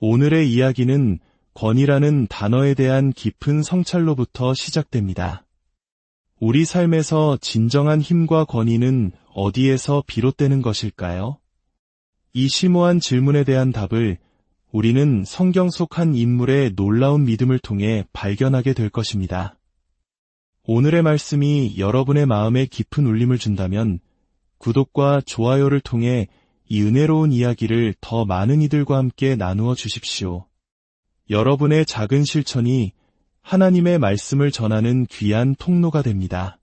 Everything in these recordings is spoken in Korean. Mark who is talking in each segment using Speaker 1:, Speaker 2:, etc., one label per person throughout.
Speaker 1: 오늘의 이야기는 권위라는 단어에 대한 깊은 성찰로부터 시작됩니다. 우리 삶에서 진정한 힘과 권위는 어디에서 비롯되는 것일까요? 이 심오한 질문에 대한 답을 우리는 성경 속 한 인물의 놀라운 믿음을 통해 발견하게 될 것입니다. 오늘의 말씀이 여러분의 마음에 깊은 울림을 준다면 구독과 좋아요를 통해 이 은혜로운 이야기를 더 많은 이들과 함께 나누어 주십시오. 여러분의 작은 실천이 하나님의 말씀을 전하는 귀한 통로가 됩니다.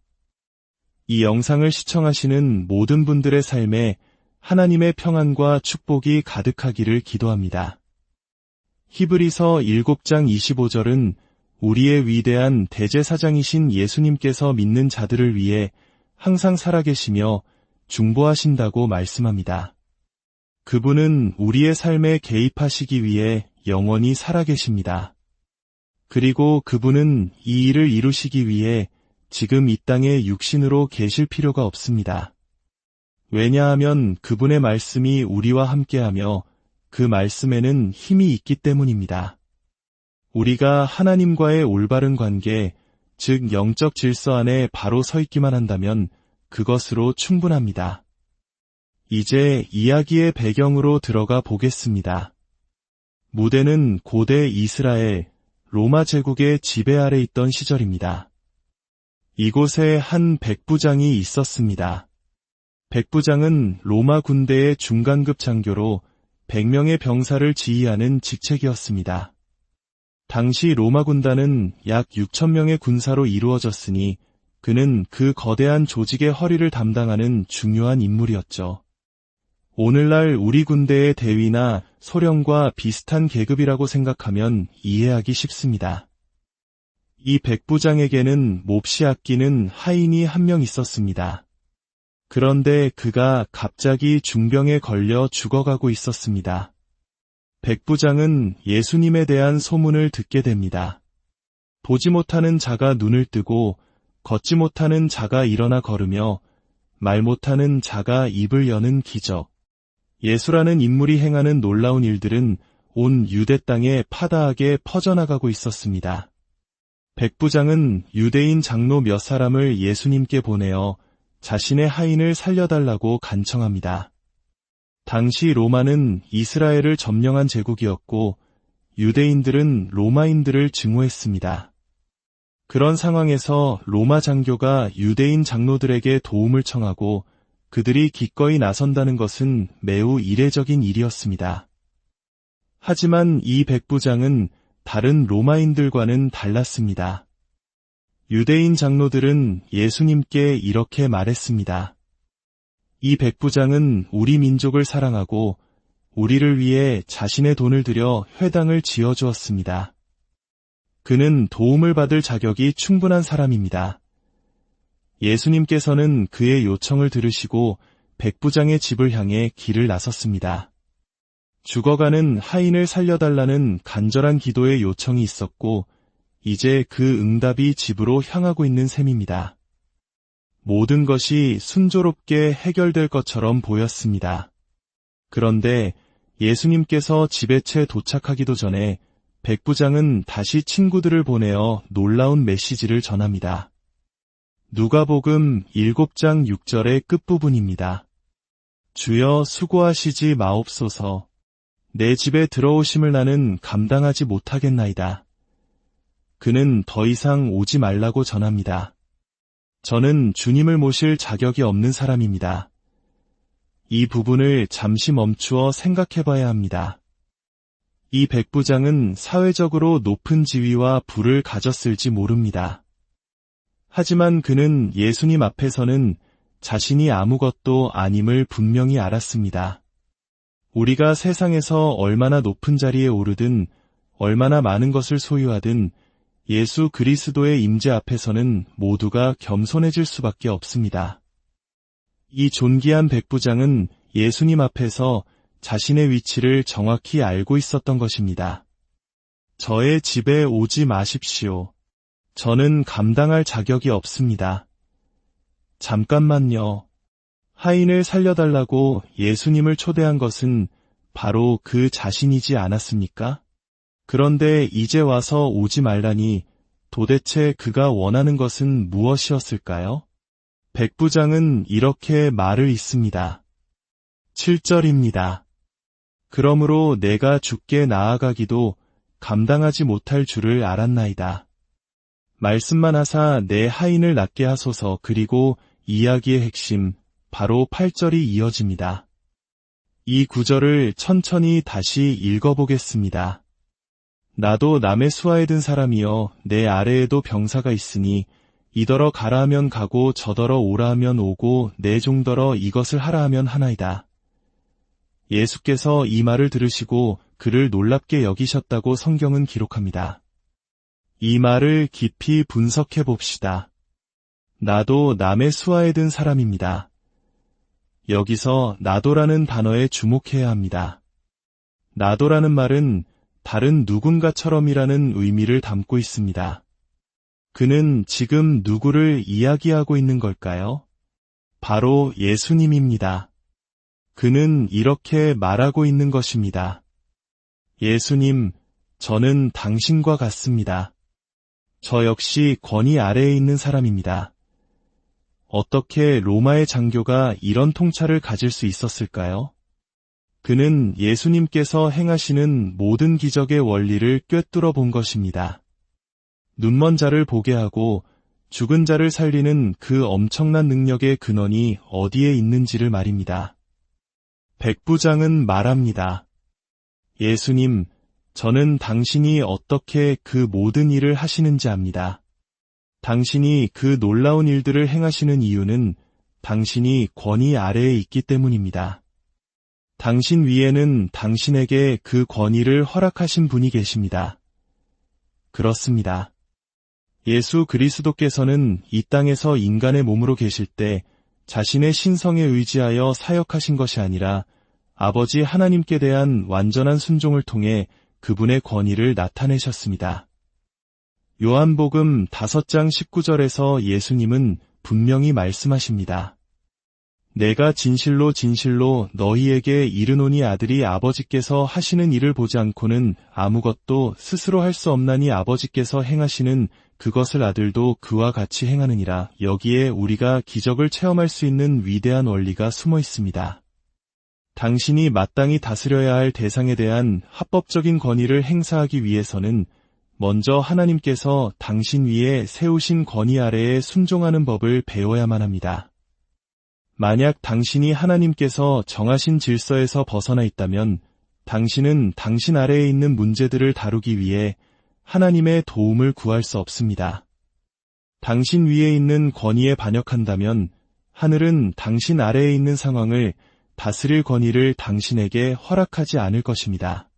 Speaker 1: 이 영상을 시청하시는 모든 분들의 삶에 하나님의 평안과 축복이 가득하기를 기도합니다. 히브리서 7장 25절은 우리의 위대한 대제사장이신 예수님께서 믿는 자들을 위해 항상 살아계시며 중보하신다고 말씀합니다. 그분은 우리의 삶에 개입하시기 위해 영원히 살아계십니다. 그리고 그분은 이 일을 이루시기 위해 지금 이 땅에 육신으로 계실 필요가 없습니다. 왜냐하면 그분의 말씀이 우리와 함께하며 그 말씀에는 힘이 있기 때문입니다. 우리가 하나님과의 올바른 관계, 즉 영적 질서 안에 바로 서 있기만 한다면 그것으로 충분합니다. 이제 이야기의 배경으로 들어가 보겠습니다. 무대는 고대 이스라엘, 로마 제국의 지배 아래 있던 시절입니다. 이곳에 한 백부장이 있었습니다. 백부장은 로마 군대의 중간급 장교로 100명의 병사를 지휘하는 직책이었습니다. 당시 로마 군단은 약 6천명의 군사로 이루어졌으니 그는 그 거대한 조직의 허리를 담당하는 중요한 인물이었죠. 오늘날 우리 군대의 대위나 소령과 비슷한 계급이라고 생각하면 이해하기 쉽습니다. 이 백부장에게는 몹시 아끼는 하인이 한 명 있었습니다. 그런데 그가 갑자기 중병에 걸려 죽어가고 있었습니다. 백부장은 예수님에 대한 소문을 듣게 됩니다. 보지 못하는 자가 눈을 뜨고 걷지 못하는 자가 일어나 걸으며 말 못하는 자가 입을 여는 기적. 예수라는 인물이 행하는 놀라운 일들은 온 유대 땅에 파다하게 퍼져나가고 있었습니다. 백부장은 유대인 장로 몇 사람을 예수님께 보내어 자신의 하인을 살려달라고 간청합니다. 당시 로마는 이스라엘을 점령한 제국이었고 유대인들은 로마인들을 증오했습니다. 그런 상황에서 로마 장교가 유대인 장로들에게 도움을 청하고 그들이 기꺼이 나선다는 것은 매우 이례적인 일이었습니다. 하지만 이 백부장은 다른 로마인들과는 달랐습니다. 유대인 장로들은 예수님께 이렇게 말했습니다. 이 백부장은 우리 민족을 사랑하고 우리를 위해 자신의 돈을 들여 회당을 지어주었습니다. 그는 도움을 받을 자격이 충분한 사람입니다. 예수님께서는 그의 요청을 들으시고 백부장의 집을 향해 길을 나섰습니다. 죽어가는 하인을 살려달라는 간절한 기도의 요청이 있었고, 이제 그 응답이 집으로 향하고 있는 셈입니다. 모든 것이 순조롭게 해결될 것처럼 보였습니다. 그런데 예수님께서 집에 채 도착하기도 전에 백부장은 다시 친구들을 보내어 놀라운 메시지를 전합니다. 누가복음 7장 6절의 끝부분입니다. 주여 수고하시지 마옵소서. 내 집에 들어오심을 나는 감당하지 못하겠나이다. 그는 더 이상 오지 말라고 전합니다. 저는 주님을 모실 자격이 없는 사람입니다. 이 부분을 잠시 멈추어 생각해 봐야 합니다. 이 백부장은 사회적으로 높은 지위와 부를 가졌을지 모릅니다. 하지만 그는 예수님 앞에서는 자신이 아무것도 아님을 분명히 알았습니다. 우리가 세상에서 얼마나 높은 자리에 오르든 얼마나 많은 것을 소유하든 예수 그리스도의 임재 앞에서는 모두가 겸손해질 수밖에 없습니다. 이 존귀한 백부장은 예수님 앞에서 자신의 위치를 정확히 알고 있었던 것입니다. 저의 집에 오지 마십시오. 저는 감당할 자격이 없습니다. 잠깐만요. 하인을 살려달라고 예수님을 초대한 것은 바로 그 자신이지 않았습니까? 그런데 이제 와서 오지 말라니 도대체 그가 원하는 것은 무엇이었을까요? 백부장은 이렇게 말을 있습니다. 7절입니다. 그러므로 내가 죽게 나아가기도 감당하지 못할 줄을 알았나이다. 말씀만 하사 내 하인을 낫게 하소서 그리고 이야기의 핵심 바로 8절이 이어집니다. 이 구절을 천천히 다시 읽어보겠습니다. 나도 남의 수하에 든 사람이여 내 아래에도 병사가 있으니 이더러 가라 하면 가고 저더러 오라 하면 오고 내 종더러 이것을 하라 하면 하나이다. 예수께서 이 말을 들으시고 그를 놀랍게 여기셨다고 성경은 기록합니다. 이 말을 깊이 분석해 봅시다. 나도 남의 수하에 든 사람입니다. 여기서 나도라는 단어에 주목해야 합니다. 나도라는 말은 다른 누군가처럼이라는 의미를 담고 있습니다. 그는 지금 누구를 이야기하고 있는 걸까요? 바로 예수님입니다. 그는 이렇게 말하고 있는 것입니다. 예수님, 저는 당신과 같습니다. 저 역시 권위 아래에 있는 사람입니다. 어떻게 로마의 장교가 이런 통찰을 가질 수 있었을까요? 그는 예수님께서 행하시는 모든 기적의 원리를 꿰뚫어 본 것입니다. 눈먼 자를 보게 하고 죽은 자를 살리는 그 엄청난 능력의 근원이 어디에 있는지를 말입니다. 백부장은 말합니다. 예수님, 저는 당신이 어떻게 그 모든 일을 하시는지 압니다. 당신이 그 놀라운 일들을 행하시는 이유는 당신이 권위 아래에 있기 때문입니다. 당신 위에는 당신에게 그 권위를 허락하신 분이 계십니다. 그렇습니다. 예수 그리스도께서는 이 땅에서 인간의 몸으로 계실 때 자신의 신성에 의지하여 사역하신 것이 아니라 아버지 하나님께 대한 완전한 순종을 통해 그분의 권위를 나타내셨습니다. 요한복음 5장 19절에서 예수님은 분명히 말씀하십니다. 내가 진실로 진실로 너희에게 이르노니 아들이 아버지께서 하시는 일을 보지 않고는 아무것도 스스로 할 수 없나니 아버지께서 행하시는 그것을 아들도 그와 같이 행하느니라. 여기에 우리가 기적을 체험할 수 있는 위대한 원리가 숨어 있습니다. 당신이 마땅히 다스려야 할 대상에 대한 합법적인 권위를 행사하기 위해서는 먼저 하나님께서 당신 위에 세우신 권위 아래에 순종하는 법을 배워야만 합니다. 만약 당신이 하나님께서 정하신 질서에서 벗어나 있다면 당신은 당신 아래에 있는 문제들을 다루기 위해 하나님의 도움을 구할 수 없습니다. 당신 위에 있는 권위에 반역한다면 하늘은 당신 아래에 있는 상황을 다스릴 권위를 당신에게 허락하지 않을 것입니다.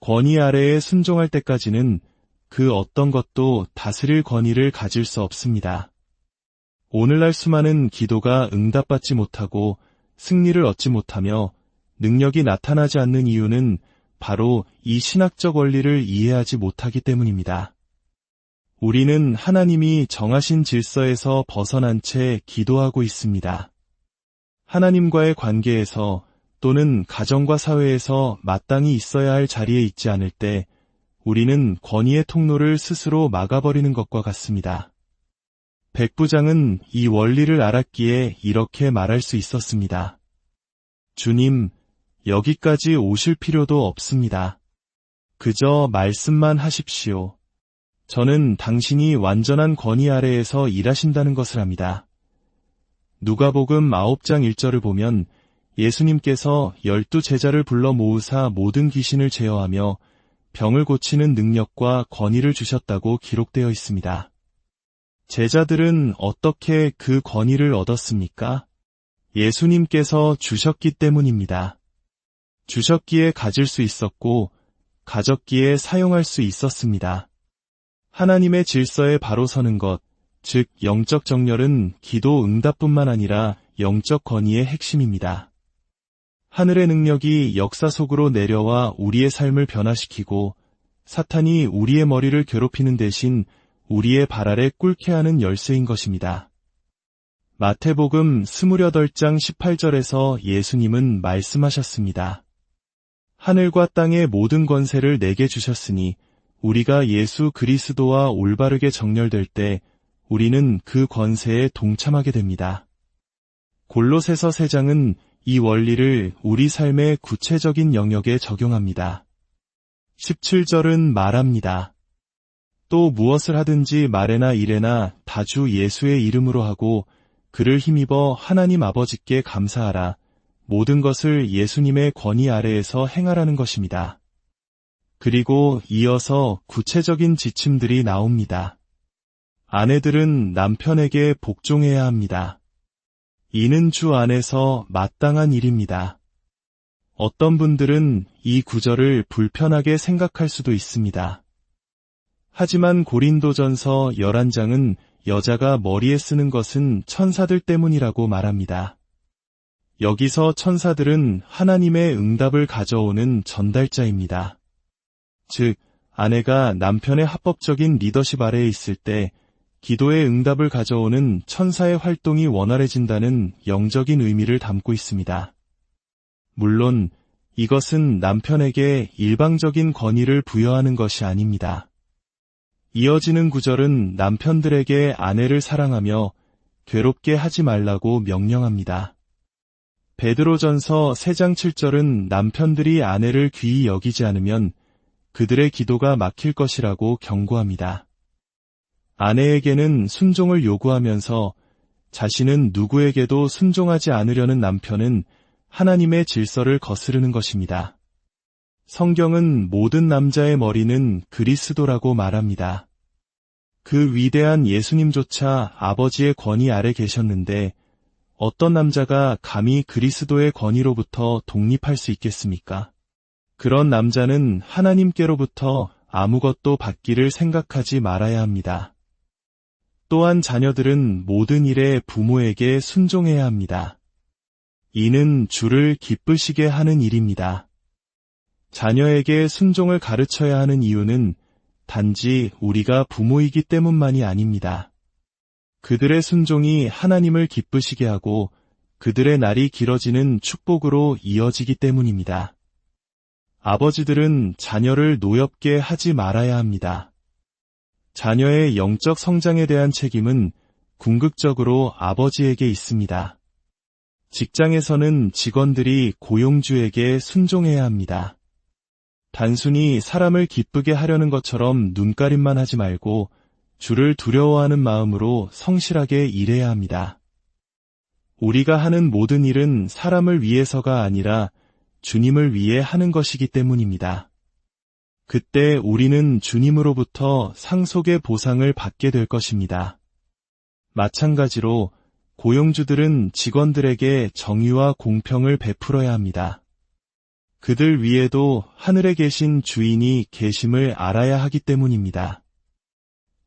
Speaker 1: 권위 아래에 순종할 때까지는 그 어떤 것도 다스릴 권위를 가질 수 없습니다. 오늘날 수많은 기도가 응답받지 못하고 승리를 얻지 못하며 능력이 나타나지 않는 이유는 바로 이 신학적 원리를 이해하지 못하기 때문입니다. 우리는 하나님이 정하신 질서에서 벗어난 채 기도하고 있습니다. 하나님과의 관계에서 또는 가정과 사회에서 마땅히 있어야 할 자리에 있지 않을 때 우리는 권위의 통로를 스스로 막아버리는 것과 같습니다. 백 부장은 이 원리를 알았기에 이렇게 말할 수 있었습니다. 주님, 여기까지 오실 필요도 없습니다. 그저 말씀만 하십시오. 저는 당신이 완전한 권위 아래에서 일하신다는 것을 합니다. 누가복음 9장 1절을 보면 예수님께서 열두 제자를 불러 모으사 모든 귀신을 제어하며 병을 고치는 능력과 권위를 주셨다고 기록되어 있습니다. 제자들은 어떻게 그 권위를 얻었습니까? 예수님께서 주셨기 때문입니다. 주셨기에 가질 수 있었고, 가졌기에 사용할 수 있었습니다. 하나님의 질서에 바로 서는 것, 즉 영적 정렬은 기도 응답뿐만 아니라 영적 권위의 핵심입니다. 하늘의 능력이 역사 속으로 내려와 우리의 삶을 변화시키고 사탄이 우리의 머리를 괴롭히는 대신 우리의 발 아래 꿇게 하는 열쇠인 것입니다. 마태복음 28장 18절에서 예수님은 말씀하셨습니다. 하늘과 땅의 모든 권세를 내게 주셨으니 우리가 예수 그리스도와 올바르게 정렬될 때 우리는 그 권세에 동참하게 됩니다. 골로새서 3장은 이 원리를 우리 삶의 구체적인 영역에 적용합니다. 17절은 말합니다. 또 무엇을 하든지 말에나 일에나 다주 예수의 이름으로 하고 그를 힘입어 하나님 아버지께 감사하라. 모든 것을 예수님의 권위 아래에서 행하라는 것입니다. 그리고 이어서 구체적인 지침들이 나옵니다. 아내들은 남편에게 복종해야 합니다. 이는 주 안에서 마땅한 일입니다. 어떤 분들은 이 구절을 불편하게 생각할 수도 있습니다. 하지만 고린도전서 11장은 여자가 머리에 쓰는 것은 천사들 때문이라고 말합니다. 여기서 천사들은 하나님의 응답을 가져오는 전달자입니다. 즉, 아내가 남편의 합법적인 리더십 아래에 있을 때 기도의 응답을 가져오는 천사의 활동이 원활해진다는 영적인 의미를 담고 있습니다. 물론 이것은 남편에게 일방적인 권위를 부여하는 것이 아닙니다. 이어지는 구절은 남편들에게 아내를 사랑하며 괴롭게 하지 말라고 명령합니다. 베드로전서 3장 7절은 남편들이 아내를 귀히 여기지 않으면 그들의 기도가 막힐 것이라고 경고합니다. 아내에게는 순종을 요구하면서 자신은 누구에게도 순종하지 않으려는 남편은 하나님의 질서를 거스르는 것입니다. 성경은 모든 남자의 머리는 그리스도라고 말합니다. 그 위대한 예수님조차 아버지의 권위 아래 계셨는데 어떤 남자가 감히 그리스도의 권위로부터 독립할 수 있겠습니까? 그런 남자는 하나님께로부터 아무것도 받기를 생각하지 말아야 합니다. 또한 자녀들은 모든 일에 부모에게 순종해야 합니다. 이는 주를 기쁘시게 하는 일입니다. 자녀에게 순종을 가르쳐야 하는 이유는 단지 우리가 부모이기 때문만이 아닙니다. 그들의 순종이 하나님을 기쁘시게 하고 그들의 날이 길어지는 축복으로 이어지기 때문입니다. 아버지들은 자녀를 노엽게 하지 말아야 합니다. 자녀의 영적 성장에 대한 책임은 궁극적으로 아버지에게 있습니다. 직장에서는 직원들이 고용주에게 순종해야 합니다. 단순히 사람을 기쁘게 하려는 것처럼 눈가림만 하지 말고 주를 두려워하는 마음으로 성실하게 일해야 합니다. 우리가 하는 모든 일은 사람을 위해서가 아니라 주님을 위해 하는 것이기 때문입니다. 그때 우리는 주님으로부터 상속의 보상을 받게 될 것입니다. 마찬가지로 고용주들은 직원들에게 정의와 공평을 베풀어야 합니다. 그들 위에도 하늘에 계신 주인이 계심을 알아야 하기 때문입니다.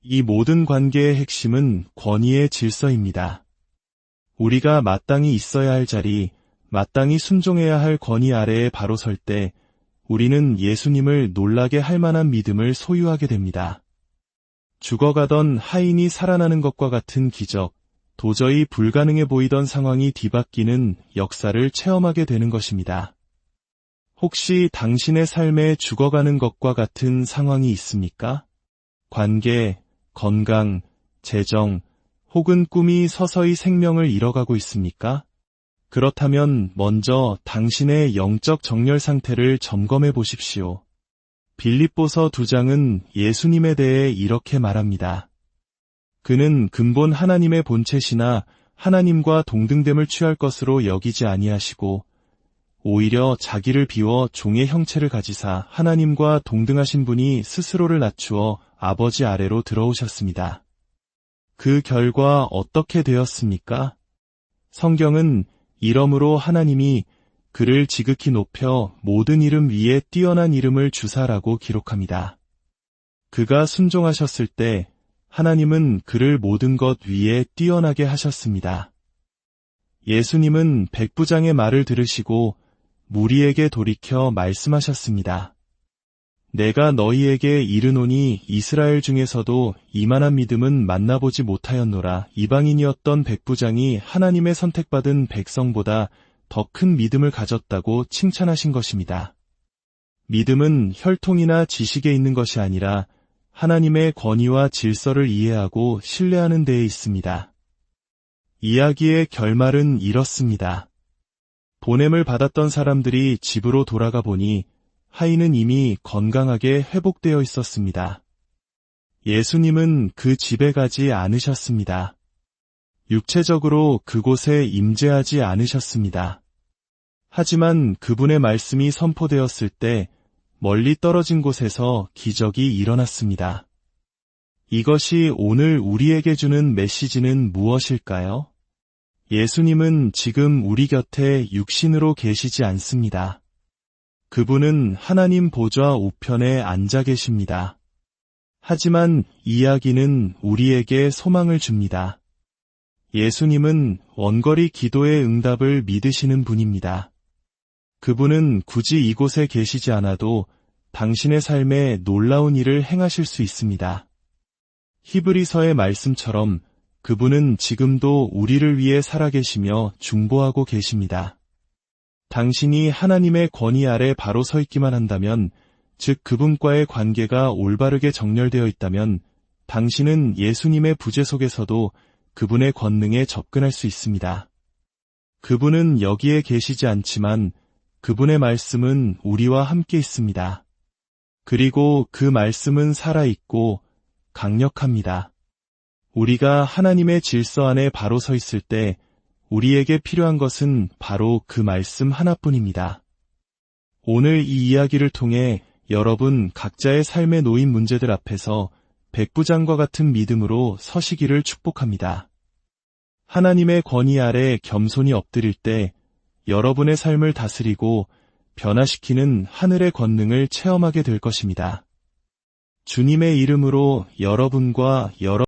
Speaker 1: 이 모든 관계의 핵심은 권위의 질서입니다. 우리가 마땅히 있어야 할 자리, 마땅히 순종해야 할 권위 아래에 바로 설 때 우리는 예수님을 놀라게 할 만한 믿음을 소유하게 됩니다. 죽어가던 하인이 살아나는 것과 같은 기적, 도저히 불가능해 보이던 상황이 뒤바뀌는 역사를 체험하게 되는 것입니다. 혹시 당신의 삶에 죽어가는 것과 같은 상황이 있습니까? 관계, 건강, 재정, 혹은 꿈이 서서히 생명을 잃어가고 있습니까? 그렇다면 먼저 당신의 영적 정렬 상태를 점검해 보십시오. 빌립보서 두 장은 예수님에 대해 이렇게 말합니다. 그는 근본 하나님의 본체시나 하나님과 동등됨을 취할 것으로 여기지 아니하시고 오히려 자기를 비워 종의 형체를 가지사 하나님과 동등하신 분이 스스로를 낮추어 아버지 아래로 들어오셨습니다. 그 결과 어떻게 되었습니까? 성경은 이러므로 하나님이 그를 지극히 높여 모든 이름 위에 뛰어난 이름을 주사라고 기록합니다. 그가 순종하셨을 때 하나님은 그를 모든 것 위에 뛰어나게 하셨습니다. 예수님은 백부장의 말을 들으시고 무리에게 돌이켜 말씀하셨습니다. 내가 너희에게 이르노니 이스라엘 중에서도 이만한 믿음은 만나보지 못하였노라 이방인이었던 백부장이 하나님의 선택받은 백성보다 더 큰 믿음을 가졌다고 칭찬하신 것입니다. 믿음은 혈통이나 지식에 있는 것이 아니라 하나님의 권위와 질서를 이해하고 신뢰하는 데에 있습니다. 이야기의 결말은 이렇습니다. 보냄을 받았던 사람들이 집으로 돌아가 보니 하인은 이미 건강하게 회복되어 있었습니다. 예수님은 그 집에 가지 않으셨습니다. 육체적으로 그곳에 임재하지 않으셨습니다. 하지만 그분의 말씀이 선포되었을 때 멀리 떨어진 곳에서 기적이 일어났습니다. 이것이 오늘 우리에게 주는 메시지는 무엇일까요? 예수님은 지금 우리 곁에 육신으로 계시지 않습니다. 그분은 하나님 보좌 우편에 앉아 계십니다. 하지만 이야기는 우리에게 소망을 줍니다. 예수님은 원거리 기도의 응답을 믿으시는 분입니다. 그분은 굳이 이곳에 계시지 않아도 당신의 삶에 놀라운 일을 행하실 수 있습니다. 히브리서의 말씀처럼 그분은 지금도 우리를 위해 살아계시며 중보하고 계십니다. 당신이 하나님의 권위 아래 바로 서 있기만 한다면, 즉 그분과의 관계가 올바르게 정렬되어 있다면, 당신은 예수님의 부재 속에서도 그분의 권능에 접근할 수 있습니다. 그분은 여기에 계시지 않지만 그분의 말씀은 우리와 함께 있습니다. 그리고 그 말씀은 살아있고 강력합니다. 우리가 하나님의 질서 안에 바로 서 있을 때 우리에게 필요한 것은 바로 그 말씀 하나뿐입니다. 오늘 이 이야기를 통해 여러분 각자의 삶에 놓인 문제들 앞에서 백부장과 같은 믿음으로 서시기를 축복합니다. 하나님의 권위 아래 겸손히 엎드릴 때 여러분의 삶을 다스리고 변화시키는 하늘의 권능을 체험하게 될 것입니다. 주님의 이름으로 여러분과 여러